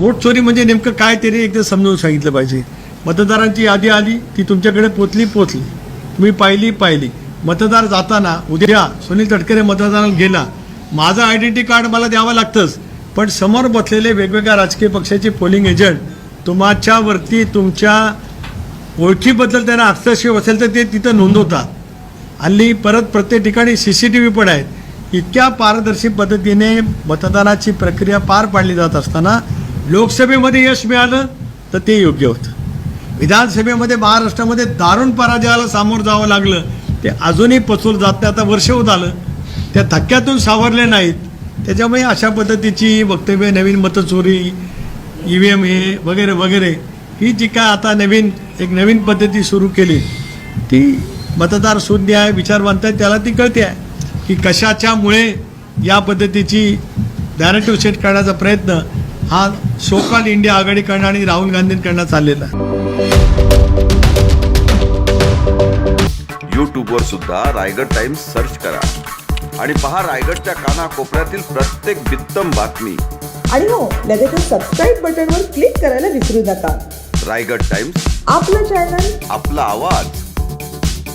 Vote चोरी म्हणजे नेमकं काय तरी एकदा समजावून सांगितलं पाहिजे. मतदारांची यादी आली ती तुमच्याकडे पोचली पोचली. तुम्ही पाहिली पाहिली. मतदार जाताना उद्या सुनील तटकरे मतदानाला गेला. माझं आयडेंटिटी कार्ड मला द्यावं लागतंच पण समोर बसलेले वेगवेगळ्या राजकीय पक्षाचे पोलिंग एजंट तुमच्यावरती तुमच्या ओळखीबद्दल त्यांना हस्तक्षेप असेल तर ते तिथं नोंदवतात. हल्ली परत प्रत्येक ठिकाणी सी सी टी व्ही पण आहेत. इतक्या पारदर्शी पद्धतीने मतदानाची प्रक्रिया पार पाडली जात असताना लोकसभेमध्ये यश मिळालं तर ते योग्य होतं. विधानसभेमध्ये महाराष्ट्रामध्ये दारुण पराजयाला सामोरं जावं लागलं. ते अजूनही पचवलं जात नाही. आता वर्ष होत आलं. त्या धक्क्यातून सावरले नाहीत. त्याच्यामुळे अशा पद्धतीची वक्तव्य नवीन मतचोरी ई व्ही एम हे वगैरे वगैरे ही जी काय आता नवीन एक नवीन पद्धती सुरू केली ती मतदार शून्य आहे विचारवंत आहे त्याला ती कळते आहे की कशाच्यामुळे या पद्धतीची नॅरेटिव्ह सेट करण्याचा प्रयत्न हा सोकाल इंडिया आघाडीकडनं आणि राहुल गांधींकडनं चाललेला. यूट्यूबवर सुद्धा रायगड टाइम्स सर्च करा. आणि पहा रायगडच्या कानाकोपऱ्यातील प्रत्येक बित्तम बातमी. आणि हो लगेचच सबस्क्राईब बटनवर क्लिक करायला विसरू नका. रायगड टाइम्स. आपलं चॅनल आपला आवाज.